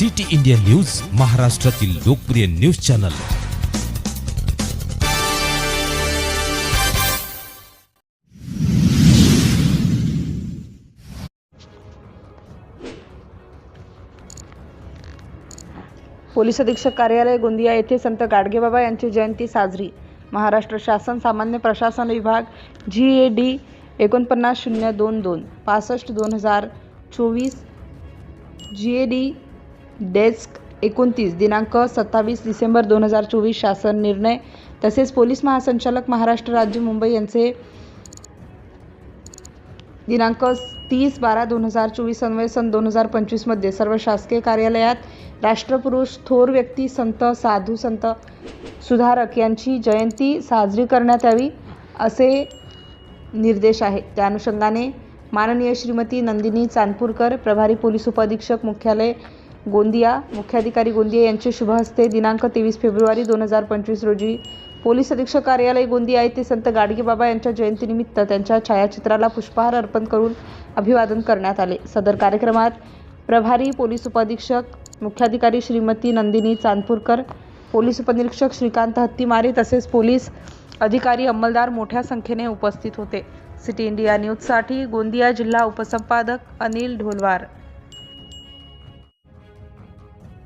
City India news महाराष्ट्रातील लोकप्रिय news channel. Police अधीक्षक कार्यालय गोंदिया येथे संत गाडगेबाबा यांची जयंती साजरी. महाराष्ट्र शासन सामान्य प्रशासन विभाग जी ए डी एकोणपन्नास शून्य दोन दोन पासष्ट दोन हजार चोवीस जी ए डी डेस्क एकोणतीस. दिनांक सत्तावीस डिसेंबर दोन हजार चोवीस शासन निर्णय. तसेच पोलीस महासंचालक महाराष्ट्र राज्य मुंबई यांचे दिनांक तीस बारा दोन हजार चोवीस अन्वय सन दोन हजार पंचवीसमध्ये सर्व शासकीय कार्यालयात राष्ट्रपुरुष थोर व्यक्ती संत साधू संत सुधारक यांची जयंती साजरी करण्यात यावी असे निर्देश आहेत. त्या अनुषंगाने माननीय श्रीमती नंदिनी चांदपूरकर प्रभारी पोलीस उपअधीक्षक मुख्यालय गोंदिया मुख्याधिकारी गोंदिया यांचे शुभ हस्ते दिनांक तेवीस फेब्रुवारी दोन हजार पंचवीस रोजी पोलीस अधीक्षक कार्यालय गोंदिया येथे संत गाडगेबाबा यांच्या जयंतीनिमित्त त्यांच्या छायाचित्राला पुष्पहार अर्पण करून अभिवादन करण्यात आले. सदर कार्यक्रमात प्रभारी पोलीस उपअधीक्षक मुख्याधिकारी श्रीमती नंदिनी चांदपूरकर पोलीस उपनिरीक्षक श्रीकांत हत्तीमारे तसेच पोलीस अधिकारी अंमलदार मोठ्या संख्येने उपस्थित होते. सिटी इंडिया न्यूजसाठी गोंदिया जिल्हा उपसंपादक अनिल ढोलवार.